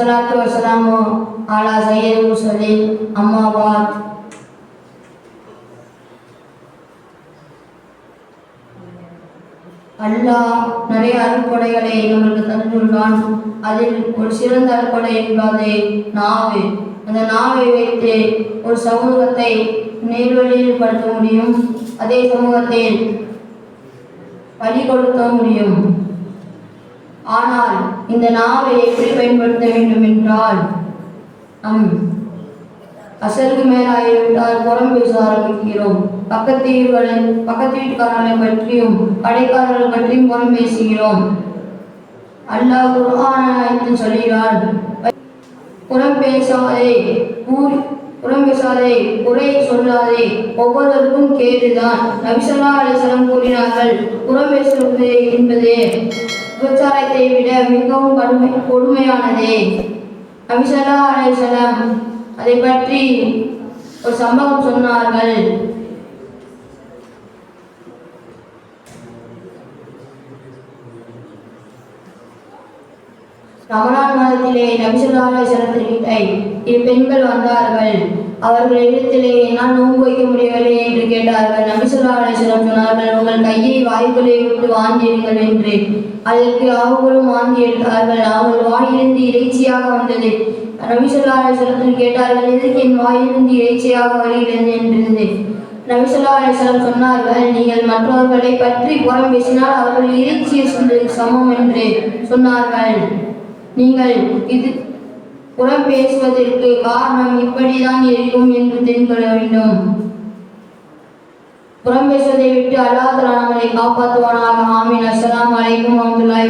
சொலாத்து வசலாமு ஆலா சையது முசலிம் அம்மாபாத் அல்லாஹ் நிறைய அருள்கொடைகளை நம்மளுக்கு தந்துள்ளான். அதில் ஒரு சிறந்த அருள்கொடை என்பது நாவு. அந்த நாவை வைத்து ஒரு சமூகத்தை நேர்வழியில் படுத்த முடியும். அதே சமூகத்தில் வழி கொடுக்க முடியும். ஆனால் இந்த நாவை எப்படி பயன்படுத்த வேண்டும் என்றால் நம் அசலுக்கு மேலாகிவிட்டால் புறம் பேச ஆரம்பிக்கிறோம். பக்கத்து வீடுகளை பக்கத்து வீட்டுக்காரர்களை பற்றியும் கடைக்காரர்கள் பற்றியும் புறம் பேசுகிறோம். அல்லாஹ் குர்ஆனில் சொல்கிறான். புறம் பேசாதே ஊர் புறம் பேசாதே குறை சொல்லாதே. ஒவ்வொருவருக்கும் கேட்டுதான் நபிசல்லா அலிசலம் கூறினார்கள் புறம் பேசுவது என்பது விபச்சாரத்தை விட மிகவும் கடுமை கொடுமையானதே. நபிசல்லா அலிசலம் அதை பற்றி ஒரு சம்பவம் சொன்னார்கள். ரமலான் மாதத்திலே நபிசுல்லாஹ் செலுத்திட்டை இரு பெண்கள் வந்தார்கள். அவர்கள் இடத்திலே என்னால் நோன்பு வைக்க முடியவில்லை என்று கேட்டார்கள். நபிசுல்லா சொன்னார்கள் உங்கள் கையை வாய்க்குள்ளே விட்டு வாங்கியிருங்கள் என்று. அதற்கு அவர்களும் வாங்கி எடுத்தார்கள். அவர்கள் வாயிலிருந்து இறைச்சியாக வந்தது. நபிசுல்லா கேட்டார்கள் எதுக்கு என் வாயிலிருந்து இறைச்சியாக வருகிறது? என்றது நபிசுல்லா அலிஸ்லாம் சொன்னார்கள் நீங்கள் மற்றவர்களை பற்றி புறம் பேசினால் அவர்கள் இறைச்சியை சொல்வது சமம் என்று சொன்னார்கள். நீங்கள் இது புறம் பேசுவதற்கு காரணம் இப்படிதான் இருக்கும் என்று தெரிந்து வேண்டும். புறம் பேசுவதை விட்டு அல்லாஹ் தஆலா காப்பாற்றுவானாக. ஆமீன். அஸ்லாம் வலைக்கும் வரஹ்மத்துல்லாஹி